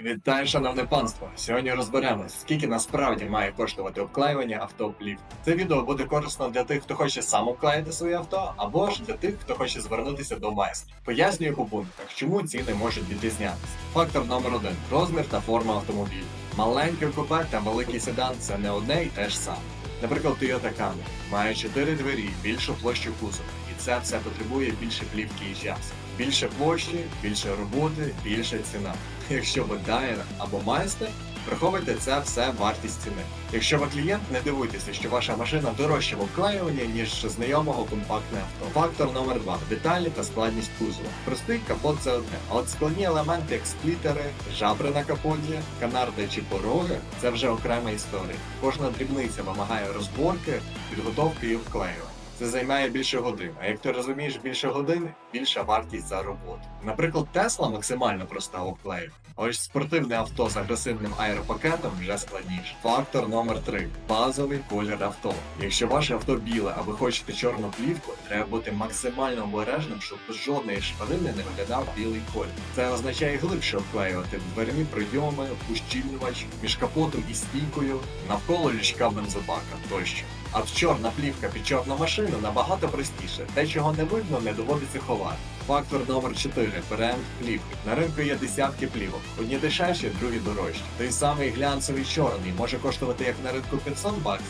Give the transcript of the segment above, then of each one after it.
Вітаю, шановне панство! Сьогодні розберемось, скільки насправді має коштувати обклеювання авто плів. Це відео буде корисно для тих, хто хоче сам обклеїти своє авто, або ж для тих, хто хоче звернутися до майстрів. Пояснюю по пунктах, чому ціни можуть відрізнятися. Фактор номер один розмір та форма автомобіля. Маленький купе та великий седан це не одне й те ж саме. Наприклад, Toyota Camry має 4 двері, більшу площу кузова, і це все потребує більше плівки і часу. Більше площі, більше роботи, більша ціна. Якщо ви дайер або майстер, враховуйте це все вартість ціни. Якщо ви клієнт, не дивуйтеся, що ваша машина дорожча в обклеюванні, ніж знайомого компактне авто. Фактор номер два деталі та складність кузова. Простий капот це одне. А от складні елементи, як сплітери, жабри на капоті, канарди чи пороги це вже окрема історія. Кожна дрібниця вимагає розборки, підготовки і обклеювання. Це займає більше годин. А як ти розумієш більше годин, більша вартість за роботу. Наприклад, Тесла максимально проста в обклею. А ось спортивне авто з агресивним аеропакетом вже складніше. Фактор номер 3 базовий колір авто. Якщо ваше авто біле, а ви хочете чорну плівку, треба бути максимально обережним, щоб жодної шпарини не виглядав білий колір. Це означає глибше обклеювати дверні прийоми, ущільнювач між капотом і стійкою, навколо лючка бензобака тощо. А от чорна плівка під чорну машину набагато простіше. Те, чого не видно, не доводиться ховати. Фактор номер 4 бренд плівки. На ринку є десятки плівок. Одні дешевші, другі дорожчі. Той самий глянцевий чорний може коштувати як на ринку 500 баксів,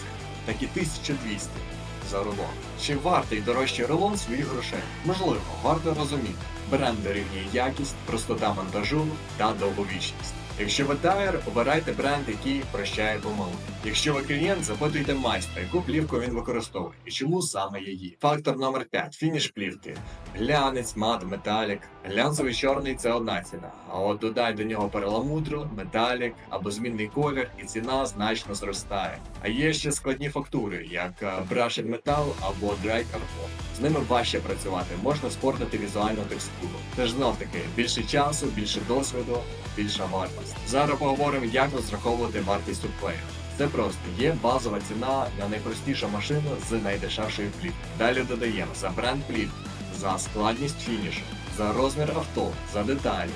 так і 1200 за рулон. Чи вартий дорожчий рулон своїх грошей? Можливо, варто розуміти. Бренд дорівнює якість, простота монтажу та довговічність. Якщо ви тайр, обирайте бренд, який прощає помилки. Якщо ви клієнт, запитуйте майстра, яку плівку він використовує і чому саме її. Фактор номер 5 фініш плівки. Глянець, мат, металік. Глянцевий чорний це одна ціна. А от додай до нього перламутру, металік або змінний колір, і ціна значно зростає. А є ще складні фактури, як brushed метал або dry carbon. З ними важче працювати, можна спортити візуальну текстуру. Тож знов таки більше часу, більше досвіду, більша вартість. Зараз поговоримо, як розраховувати вартість обклею. Це просто є базова ціна на найпростішу машину з найдешевшої плівки. Далі додаємо за бренд плівки, за складність фінішу, за розмір авто, за деталі,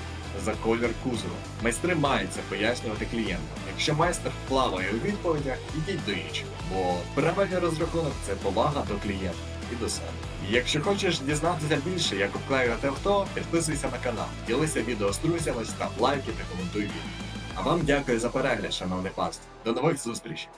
за колір кузова. Майстри мають це пояснювати клієнтам. Якщо майстер плаває у відповідях, ідіть до іншого, бо правильний розрахунок це повага до клієнта і до себе. Якщо хочеш дізнатися більше, як обклеювати авто, підписуйся на канал, ділися відео з друзями, став лайки та коментуй відео. А вам дякую за перегляд, шановне панство. До нових зустрічей!